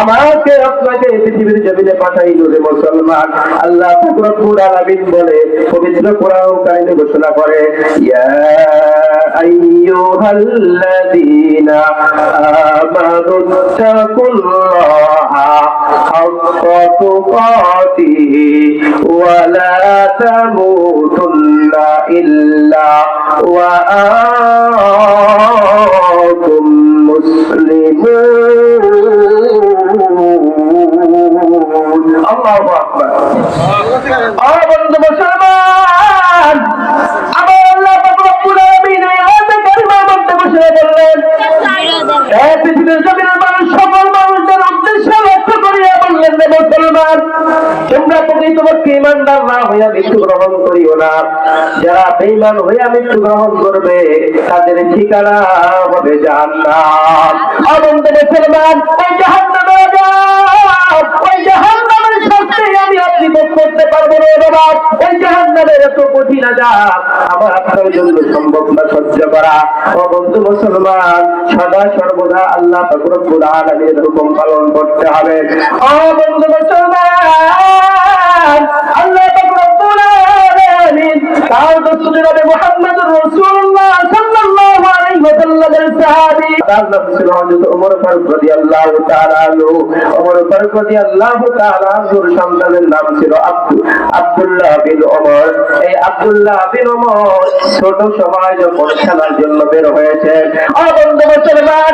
আমাকে আপনাকে পৃথিবীর জমিনে পাঠাইলো রে মুসলমান। আল্লাহ রব্বুল বলে, পবিত্র কোরআন কারিমে ঘোষণা করে, ইয়া আইয়ুহাল্লাযীনা আমানু তাকুল্লাহা হাক্কা তুকাতিহি ওয়া তামুতুন্না ইল্লা ওয়া যারা বেঈমান হইয়া মৃত্যু গ্রহণ করবে তাদের ঠিকানা হবে জাহান্নাম অনন্ত মুসলমান ওই জাহান্নামে যাও ওই জাহান্নামের শাস্তি আমি আপনি ভোগ আল্লাহ রব্বুল তার নাম হযরত ওমর ফারুক রাদিয়াল্লাহু তাআলা আনহু। ওমর ফারুক রাদিয়াল্লাহু তাআলা আনহুর সন্তানের নাম ছিল আব্দু আব্দুল্লাহ বিন ওমর এই আব্দুল্লাহ বিন ওমর ছোট সময় যখন খেলার জন্য বের হয়েছে। ও বন্ধু মুসলমান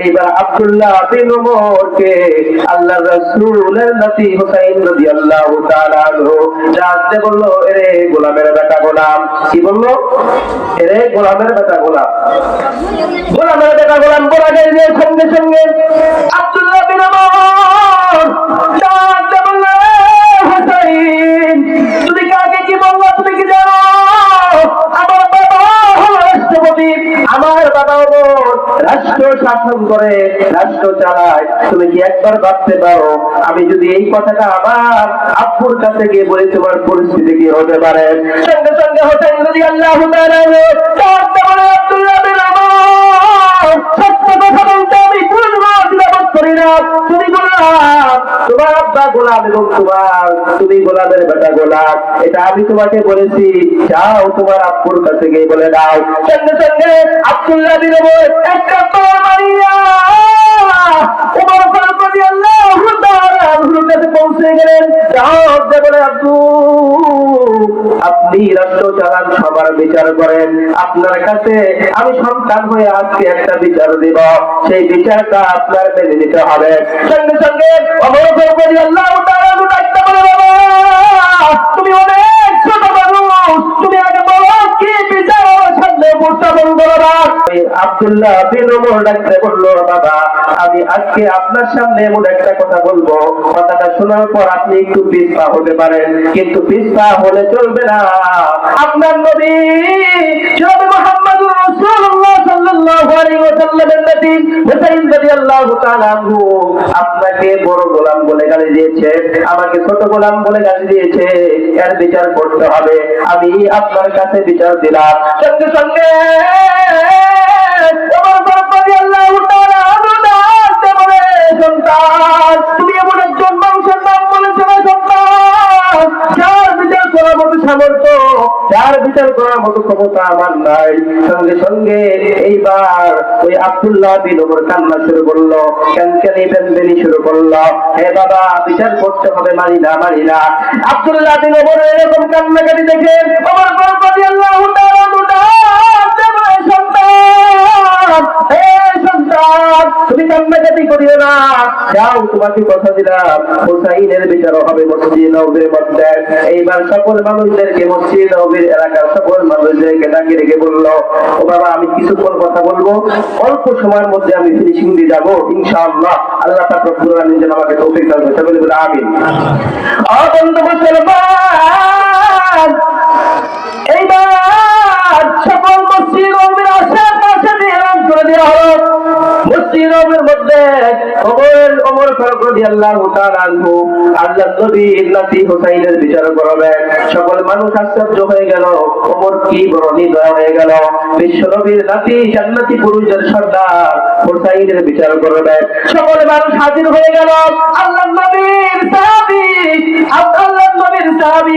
এইবার আব্দুল্লাহ বিন রাসূলের হুসাইন রাদিয়াল্লাহু তাআলা আনহু বলল, এরে গোলামের বেটা গোলাম। কি বলল? এরে গোলামের বেটা গোলাম। গোলামের বেটা গোলাম যে সঙ্গে সঙ্গে। আব্দুল্লাহ বিন ওমর ডাকতে বলল হুসাইন, তুমি কাকে কি বলল? তুমি কি জানো আমার বাবা হলো রাষ্ট্রপতি আমার বাবা হলো রাষ্ট্র শাসন করে রাষ্ট্র চালায় তুমি কি একবার ভাবতে পারো, আমি যদি এই কথাটা আমার আব্বুর কাছে গিয়ে বলি, তোমার পরিস্থিতি কি হতে পারে? সঙ্গে সঙ্গে হোসেন যদি আল্লাহ সত্য কথা বলতে আমি এটা আমি তোমাকে বলেছি, যাও তোমার আব্বুর কাছে গিয়ে বলে দাও। সঙ্গে সঙ্গে আব্দুল্লাহ ওমর একটা ফারুক রাদিয়াল্লাহু সেই বিচারটা আপনার মেনে হবে। সঙ্গে সঙ্গে অমর ডাকতে বলে তুমি অনেক ছোট মানুষ। তুমি আগে বলো, কি বিচার সামনে উপস্থাপন করো না? আব্দুল্লাহ বিন ওমর ডাকতে আমি আজকে আপনার সামনে এমন একটা কথা বলব। কথাটা শোনার পর আপনি একটু হতে পারেন, কিন্তু হলে চলবে না। আপনার নবী রাসূলুল্লাহ সাল্লাল্লাহু আলাইহি ওয়াসাল্লামের নবী হুসাইন রাদিয়াল্লাহু তাআলা আপনাকে বড় গোলাম বলে গালি দিয়েছে, আমাকে ছোট গোলাম বলে গালি দিয়েছে। এর বিচার করতে হবে। আমি আপনার কাছে বিচার দিলাম। সঙ্গে সঙ্গে করার মতো সামর্থ্য, যার বিচার করার মতো ক্ষমতা আমার নাই। সঙ্গে সঙ্গে এইবার ওই আব্দুল্লাহ বিন ওমর কান্না শুরু করল, ক্যানকেনি বেনবেনি শুরু করল। হে বাবা, বিচার করতে হবে, মানি না মানি না। আবদুল্লাহ বিন ওমর এরকম কান্নাকাটি দেখে আমার ফারুক রাদিয়াল্লাহু কান্নাকাটি করিও না। যাও, তোমাকে কথা দিলাম। হুসাইনের বিচার হবে মসজিদ নবীর মধ্যে। এইবার সকল মানুষদেরকে মসজিদ নবীর এলাকার সকল মানুষদেরকে ডাকে রেখে বলল, ও বাবা, আমি কিছুক্ষণ কথা বলব। অল্প সময়ের মধ্যে আমি ফিনিশিং দিয়ে যাব, ইনশাআল্লাহ। আল্লাহ পাক রব্বুল আলামিন আমাকে তৌফিক দান করতে বলে বলে আমিন। অবন্ধু মুসলমান, এইবার সকল মসজিদ নবীর এলান করে দেওয়া হলো। মধ্যে ফারুক আল্লাহ নবীর নাতি হুসাইনের বিচার করবে। সকল মানুষ আশ্চর্য হয়ে গেল ওমর কি বড় হয়ে গেল। বিশ্ব নবীর নাতি, জান্নাতি পুরুষের সর্দার হুসাইনের বিচার করবে। সকল মানুষ হাজির হয়ে গেল আল্লাহ নবীর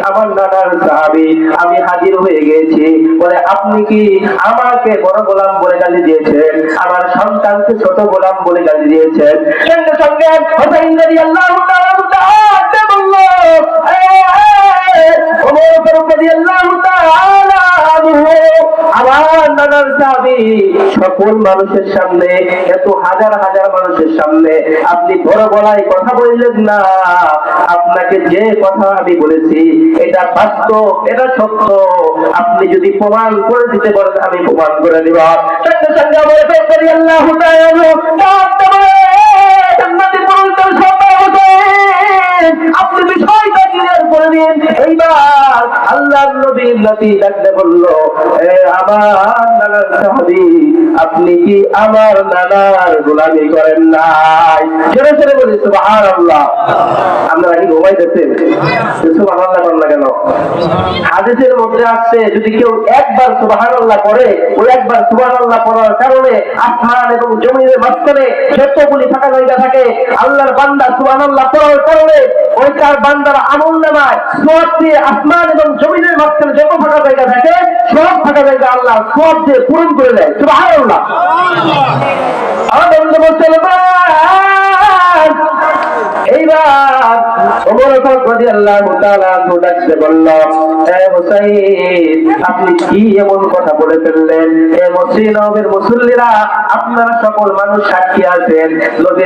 আমার আমি হাজির হয়ে গেছি। বলে আপনি কি আমাকে বড় গোলাম বলে গালি দিয়েছেন? আমার সন্তানকে ছোট গোলাম বলে গালি দিয়েছেন? সঙ্গে সঙ্গে হুসাইন রাদিয়াল্লাহু তাআলা বলল "এ, এ, ওমর ফারুক রাদিয়াল্লাহু তাআলা আনহু, আমার নানার সাহাবি সকল মানুষের সামনে, এত হাজার হাজার মানুষের সামনে আপনি বড় গলায় কথা বললেন না। আপনাকে যে কথা আমি বলেছি, এটা বাস্তব, এটা সত্য। আপনি যদি প্রমাণ করে দিতে পারেন, আমি প্রমাণ করে দিব। সঙ্গে সঙ্গে আমার করি, আল্লাহ আপনি বিষয়টা করে দিন। এইবার আল্লাহ নবীর নাতি ডাকতে বলল, এ আমার নানার সাহাবি, আপনি কি আমার নানার গোলামি করেন নাই? ছেড়ে ছেড়ে বলি সুবাহান আল্লাহ আপনারা কি ঘুমাইতেছেন সুবাহান আল্লাহ করেন না কেন? হাদিসের মধ্যে আসছে যদি কেউ একবার সুবাহান আল্লাহ করে একবার সুবাহান আল্লাহ করার কারণে আসমান এবং জমিনের মাঝখানে যতগুলি ফাঁকা জায়গা থাকে, আল্লাহর বান্দা সুবাহান আল্লাহ করার কারণে ওই তার বান্দার আমল নামায় সব দিয়ে আসমান এবং জমিনের মাঝখানে যত ফাঁকা জায়গা থাকে, সব ফাঁকা জায়গা আল্লাহ সব দিয়ে পূরণ করে দেয়। সুবাহান আল্লাহ আনন্দ মুসলমান এইবার ওমর তাআলা আনহু ডাকতে আপনি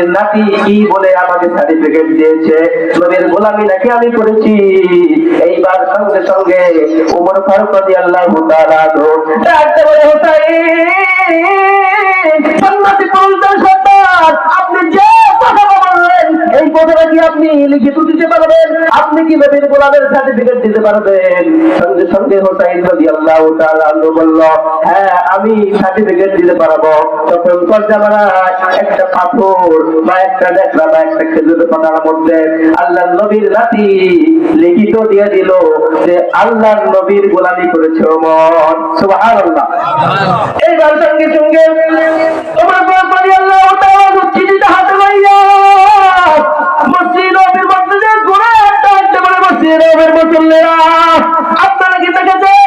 নাতি কি বলে আমাকে সার্টিফিকেট দিয়েছে? নবীর গোলামি নাকি আমি করেছি? এইবার সঙ্গে সঙ্গে ওমর ফারুক রাদিয়াল্লাহু তাআলা ডাকতে বলে জান্নাতি পুরুষদের সন্তান আপনি যে কথা বললেন কথাটা কি আপনি লিখিত দিতে পারবেন? আপনি কি নবীর গোলামের সার্টিফিকেট দিতে পারবেন? সঙ্গে সঙ্গে হোসাইন রবি আল্লাহ বলল হ্যাঁ আমি সার্টিফিকেট দিতে পারব। তখন কর্জামানায় একটা পাথর বা একটা নেকড়া বা একটা খেজুরের পাতার মধ্যে আল্লাহ নবীর নাতি লিখিত দিয়ে দিল যে আল্লাহ নবীর গোলামি করেছে ওমর। সুবহানাল্লাহ। এইবার সঙ্গে সঙ্গে তোমার আল্লাহ চিঠিটা হাতে লইয়া নবীর মধ্যে যে ঘুরে একটা একটা করে মসজিদ নবীর মুসল্লিরা আপনারা কি দেখেছেন